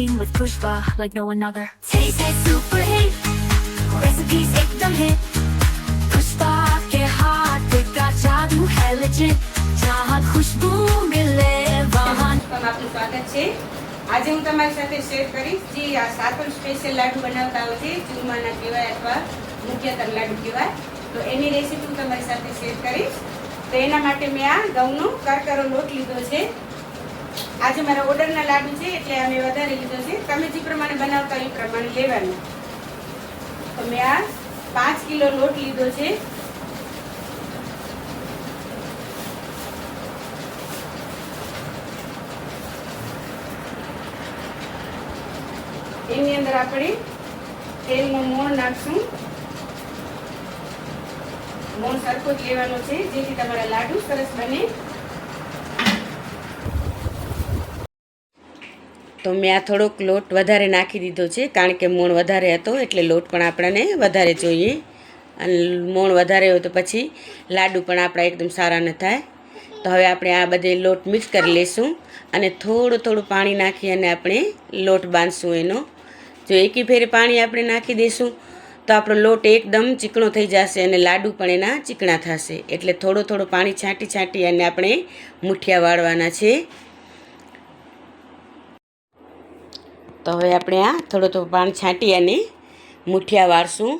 routine with Pushpa like no another. Taste is super hit, recipes ekdam hit. Pushpa ke haath ka jadoo hai legit. જહાં ખુશ્બુ મિલે વાહન આપનું સ્વાગત છે આજે હું તમારી સાથે શેર કરીશ જે આ સાતમ સ્પેશિયલ લાડુ બનાવતા હોય છે ચૂરમાના કહેવાય અથવા મુખ્યતર લાડુ કહેવાય તો એની રેસીપી હું તમારી સાથે શેર કરીશ તો એના માટે મેં આ ઘઉંનો કરકરો લોટ લીધો છે આજે મારા ઓર્ડરના લાડુ છે, એટલે અમે વધારે લીધો છે. તમે જે પ્રમાણે બનાવતા એ પ્રમાણે લેવાનું. તો મેં આ પાંચ કિલો લોટ લીધો છે. એની અંદર આપણે તેલનું મોણ નાખશું. મોણ સરખો જ લેવાનો છે, જેથી તમારા લાડુ સરસ બને. તો મેં આ થોડોક લોટ વધારે નાખી દીધો છે, કારણ કે મોણ વધારે હતો, એટલે લોટ પણ આપણને વધારે જોઈએ. અને મોણ વધારે હોય તો પછી લાડુ પણ આપણા એકદમ સારા ન થાય. તો હવે આપણે આ બધે લોટ મિક્સ કરી લઈશું અને થોડું થોડું પાણી નાખી અને આપણે લોટ બાંધશું એનો. જો એકી ફેરે પાણી આપણે નાખી દઈશું તો આપણો લોટ એકદમ ચીકણો થઈ જશે અને લાડુ પણ એના ચીકણા થશે. એટલે થોડું થોડું પાણી છાંટી છાંટી અને આપણે મુઠિયા વાળવાના છે. તો હવે આપણે આ થોડું થોડું પાણી છાંટી અને મુઠિયા વાળશું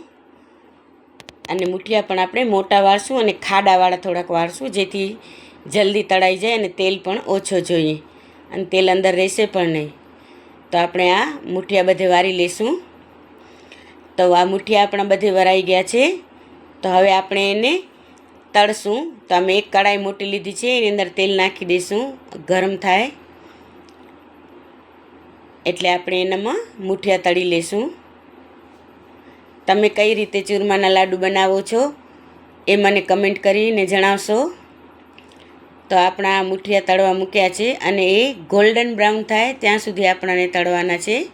અને મુઠિયા પણ આપણે મોટા વાળશું અને ખાડાવાળા થોડાક વાળશું જેથી જલ્દી તળાઈ જાય અને તેલ પણ ઓછો જોઈએ. અને તેલ અંદર રહેશે પણ નહીં. તો આપણે આ મુઠિયા બધે વારી લઈશું તો આ મુઠિયા આપણા બધે વરાઈ ગયા છે. તો હવે આપણે એને તળશું. તો અમે એક કડાઈ મોટી લીધી છે, એની અંદર તેલ નાખી દઈશું ગરમ થાય. એટલે આપણે એનામાં મૂઠિયા તળી લઈશું તમે કઈ રીતે ચૂરમાના લાડુ બનાવો છો એ મને કમેન્ટ કરીને જણાવશો. તો આપણા મુઠિયા તળવા મૂક્યા છે અને એ ગોલ્ડન બ્રાઉન થાય ત્યાં સુધી આપણાને તળવાના છે.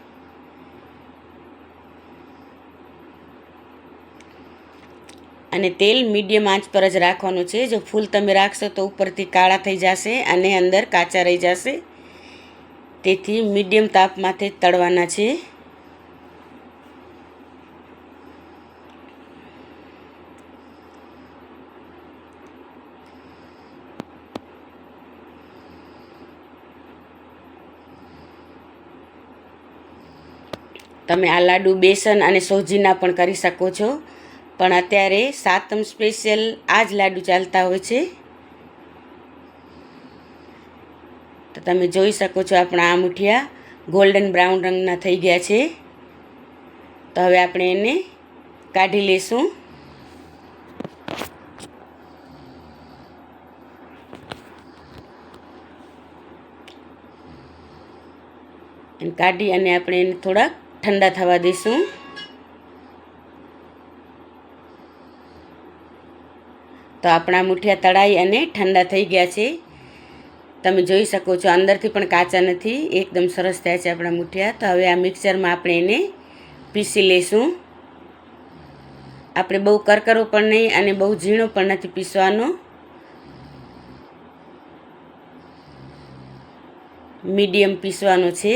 અને તેલ મીડિયમ આંચ પર જ રાખવાનું છે. જો ફૂલ તમે રાખશો તો ઉપરથી કાળા થઈ જશે અને અંદર કાચા રહી જશે. તેથી મીડિયમ તાપમાંથી જ તળવાના છે. તમે આ લાડુ બેસન અને સોજીના પણ કરી શકો છો. પણ અત્યારે સાતમ સ્પેશિયલ આ જ લાડુ ચાલતા હોય છે તો તમે જોઈ શકો છો આપણા આ મુઠિયા ગોલ્ડન બ્રાઉન રંગના થઈ ગયા છે. તો હવે આપણે એને કાઢી લઈશું. કાઢી અને આપણે એને થોડાક ઠંડા થવા દઈશું. તો આપણા મુઠિયા તળાઈ અને ઠંડા થઈ ગયા છે. તમે જોઈ શકો છો, અંદરથી પણ કાચા નથી, એકદમ સરસ થયા છે આપણા મુઠિયા. તો હવે આ મિક્સરમાં આપણે એને પીસી લઈશું આપણે બહુ કરકરો પણ નહીં અને બહુ ઝીણો પણ નથી પીસવાનો. મીડિયમ પીસવાનો છે.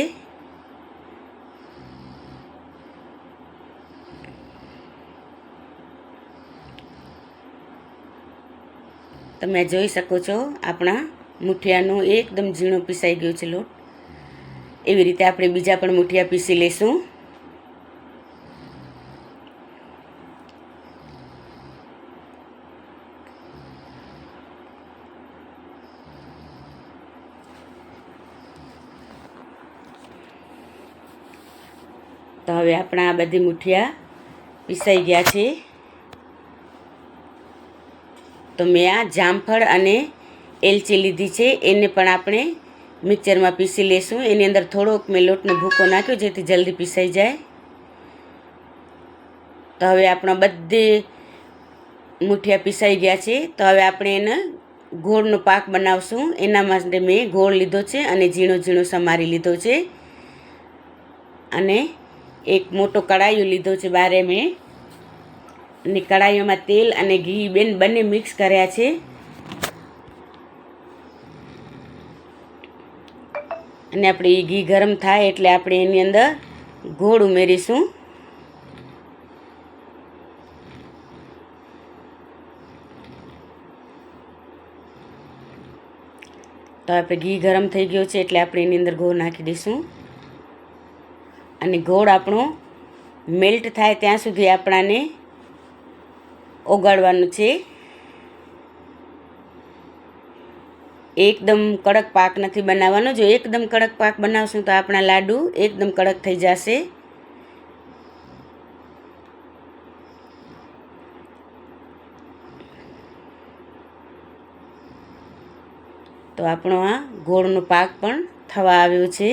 તમે જોઈ શકો છો આપણા મુઠિયાનો એકદમ ઝીણો પીસાઈ ગયો છે લોટ. એવી રીતે આપણે બીજા પણ મુઠિયા પીસી લઈશું તો હવે આપણા આ બધી મુઠિયા પીસાઈ ગયા છે. તો મેં આ જામફળ અને એલચી લીધી છે. એને પણ આપણે મિક્સરમાં પીસી લેશું. એની અંદર થોડોક મેં લોટનો ભૂકો નાખ્યો જેથી જલ્દી પીસાઈ જાય. તો હવે આપણા બધે મુઠિયા પીસાઈ ગયા છે. તો હવે આપણે એને ગોળનો પાક બનાવશું. એના માટે મેં ગોળ લીધો છે અને ઝીણો ઝીણો સમારી લીધો છે. અને એક મોટો કડાયો લીધો છે. બારે મેં. અને કડાઈઓમાં તેલ અને ઘી બેન બંને મિક્સ કર્યા છે. અને આપણે એ ઘી ગરમ થાય એટલે આપણે એની અંદર ગોળ ઉમેરીશું. તો આપણે ઘી ગરમ થઈ ગયો છે એટલે આપણે એની અંદર ગોળ નાખી દઈશું. અને ગોળ આપણો મેલ્ટ થાય ત્યાં સુધી આપણાને ઓગાળવાનું છે. એકદમ કડક પાક નથી બનાવવાનો. જો એકદમ કડક પાક બનાવશું તો આપણા લાડુ એકદમ કડક થઈ જશે. તો આપણો આ ગોળનો પાક પણ થવા આવ્યો છે.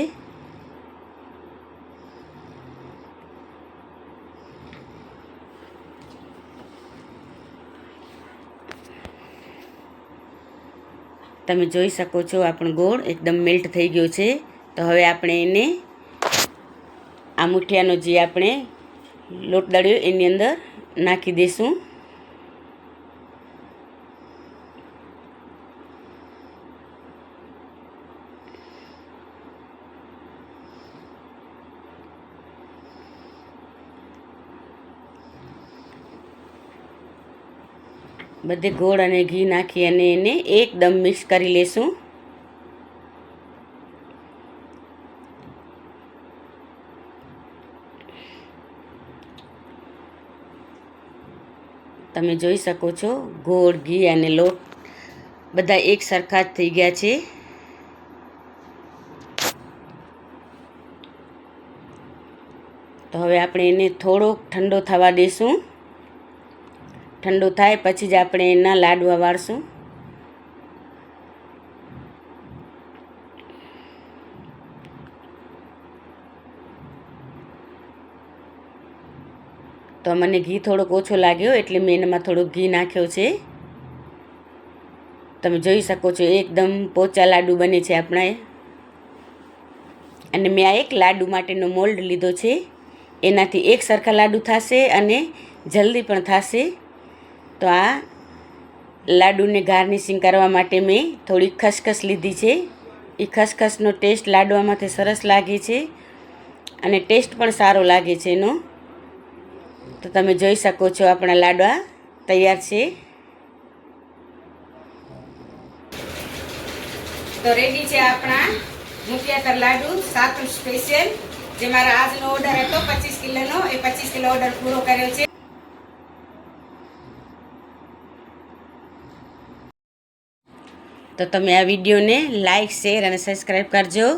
તમે જોઈ શકો છો આપણો ગોળ એકદમ મેલ્ટ થઈ ગયો છે. તો હવે આપણે એને આ મુઠિયાનો જે આપણે લોટ દળ્યો એની અંદર નાખી દઈશું બધે ગોળ અને ઘી નાખી અને એને એકદમ મિક્સ કરી લેશું. તમે જોઈ શકો છો, ગોળ, ઘી અને લોટ બધા એક સરખા જ થઈ ગયા છે. તો હવે આપણે એને થોડોક ઠંડો થવા દઈશું ઠંડુ થાય પછી જ આપણે એના લાડવા વાળશું. તો મને ઘી થોડોક ઓછો લાગ્યો એટલે મેં એનામાં થોડુંક ઘી નાખ્યો છે. તમે જોઈ શકો છો એકદમ પોચા લાડુ બને છે આપણા. અને મેં આ એક લાડુ માટેનો મોલ્ડ લીધો છે. એનાથી એક સરખા લાડુ થશે અને જલ્દી પણ થશે. તો આ લાડુને ગાર્નિશિંગ કરવા માટે મેં થોડી ખસખસ લીધી છે. એ ખસખસનો ટેસ્ટ લાડવામાંથી સરસ લાગે છે અને ટેસ્ટ પણ સારો લાગે છે એનો. તો તમે જોઈ શકો છો આપણા લાડવા તૈયાર છે. તો રેડી છે આપણા મુઠિયાતર લાડુ સાતું સ્પેશિયલ જે મારો આજનો ઓર્ડર હતો પચીસ કિલોનો, એ પચીસ કિલો ઓર્ડર પૂરો કર્યો છે. તો તમે આ વિડીયોને લાઇક શેર અને સબસ્ક્રાઈબ કરજો.